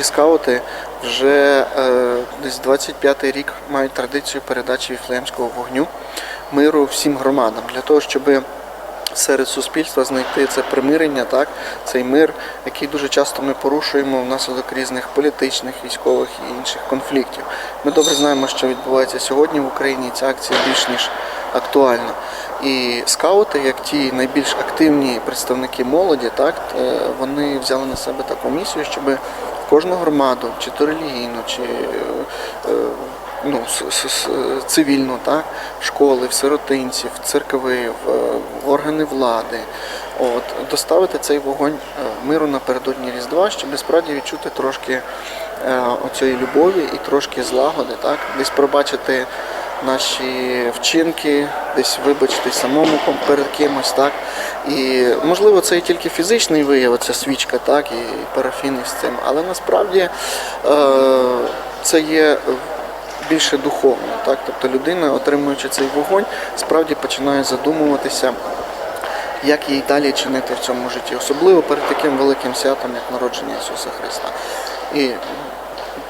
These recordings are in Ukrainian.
українські скаути вже е, десь 25-й рік мають традицію передачі віфлеємського вогню миру всім громадам для того, щоб серед суспільства знайти це примирення, так, цей мир, який дуже часто ми порушуємо внаслідок різних політичних, військових і інших конфліктів. Ми добре знаємо, що відбувається сьогодні в Україні. Ця акція більш ніж актуальна. І скаути, як ті найбільш активні представники молоді, так е, вони взяли на себе таку місію, щоб кожну громаду, чи то релігійну, чи е, е, ну, цивільну, так, школи, в сиротинців, церкви, в, органи влади. От, доставити цей вогонь миру напередодні Різдва, щоб справді відчути трошки оцієї любові і трошки злагоди, так, десь пробачити наші вчинки, десь вибачити самому перед кимось, так. І можливо це і тільки фізичний вияв, ця свічка, так, і парафін із цим, але насправді е, це є більше духовно, так. Тобто людина, отримуючи цей вогонь, справді починає задумуватися. Як їй далі чинити в цьому житті, особливо перед таким великим святом, як народження Ісуса Христа. І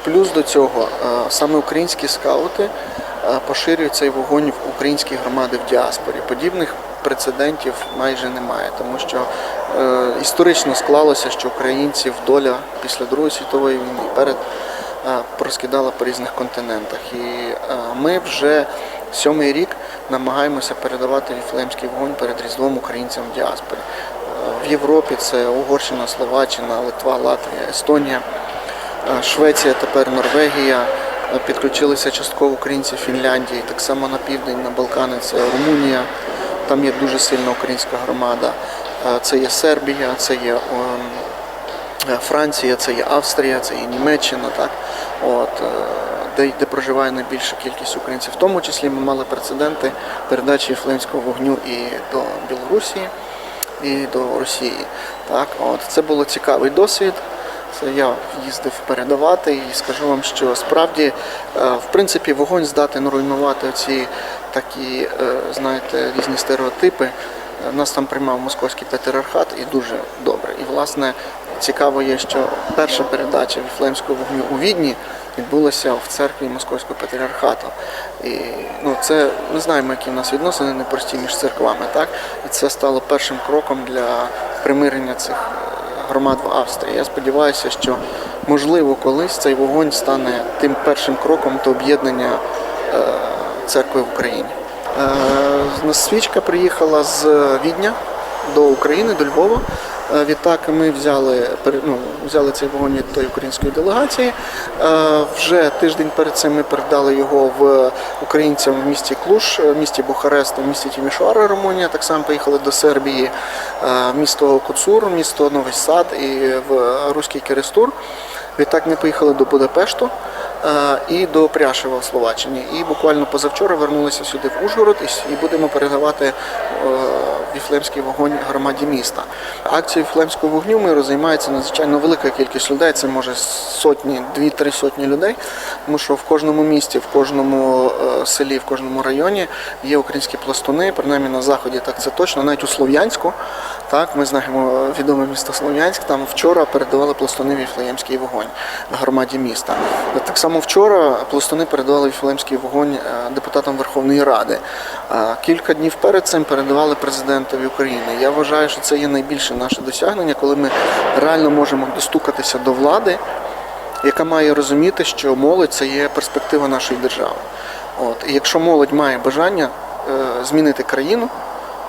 Плюс до цього е, саме українські скаути поширюють цей вогонь в українські громади в діаспорі. Подібних прецедентів майже немає, тому що е, історично склалося, що українців доля після Другої світової війни перед е, розкидала по різних континентах. І е, ми вже сьомий рік намагаємося передавати віфлеємський вогонь перед Різдвом українцям в діаспорі. Е, В Європі це Угорщина, Словаччина, Литва, Латвія, Естонія. Е, Швеція, тепер Норвегія. Підключилися частково українці Фінляндії, так само на південь, на Балкани, це Румунія. Там є дуже сильна українська громада. Е, Це є Сербія, це є ем, е, Франція, це є Австрія, це є Німеччина, так? От, е, де, де проживає найбільша кількість українців. В тому числі ми мали прецеденти передачі флемського вогню і до Білорусі, і до Росії. Так? От, це було цікавий досвід. Це я їздив передавати і скажу вам, що справді, е, в принципі, вогонь здатен руйнувати ці такі, е, знаєте, різні стереотипи. Е, Нас там приймав московський патріархат і дуже добре. І власне цікаво є, що перша передача віфлеємського вогню у Відні відбулася в церкві московського патріархату. І ну, це ми знаємо, які в нас відносини непрості між церквами, так? І це стало першим кроком для примирення цих громад в Австрії. Я сподіваюся, що можливо колись цей вогонь стане тим першим кроком до об'єднання е, церкви в Україні. Е, свічка приїхала з Відня до України, до Львова. Е, Відтак ми взяли, ну, взяли цей вогонь від тої української делегації. Е, Вже тиждень перед цим ми передали його в українцям в місті Клуш, в місті Бухарест, в місті Тімішоара, Румунія. Так само поїхали до Сербії, е, місто Куцур, місто Новий Сад і в Руський Керестур. Відтак ми поїхали до Будапешту е, і до Пряшева в Словаччині. І буквально позавчора вернулися сюди в Ужгород і будемо передавати е, віфлеємський вогонь громаді міста. Акцією віфлеємського вогню миру займається надзвичайно велика кількість людей. Це може сотні, дві-три сотні людей. Тому що в кожному місті, в кожному е, селі, в кожному районі є українські пластуни, принаймні на заході так це точно, навіть у Слов'янську. Так, ми знаємо відоме місто Слов'янськ. Там вчора передавали пластуни віфлеємський вогонь громаді міста. Так само вчора пластуни передавали віфлеємський вогонь е, депутатам Верховної Ради. А Кілька днів перед цим передавали президентові України. Я вважаю, що це є найбільше наше досягнення, коли ми реально можемо достукатися до влади, яка має розуміти, що молодь це є перспектива нашої держави. От. І якщо молодь має бажання е, змінити країну,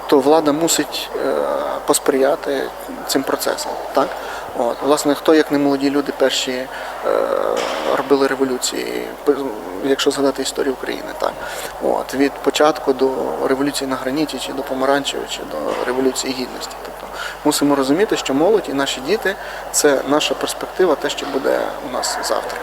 то влада мусить е, посприяти цим процесам. Так? От. Власне, хто, як не молоді люди, перші е, робили революції, якщо згадати історію України, так? От. від початку до революції на граніті, чи до помаранчевої, чи до революції гідності. Тобто мусимо розуміти, що молодь і наші діти це наша перспектива, те, що буде у нас завтра.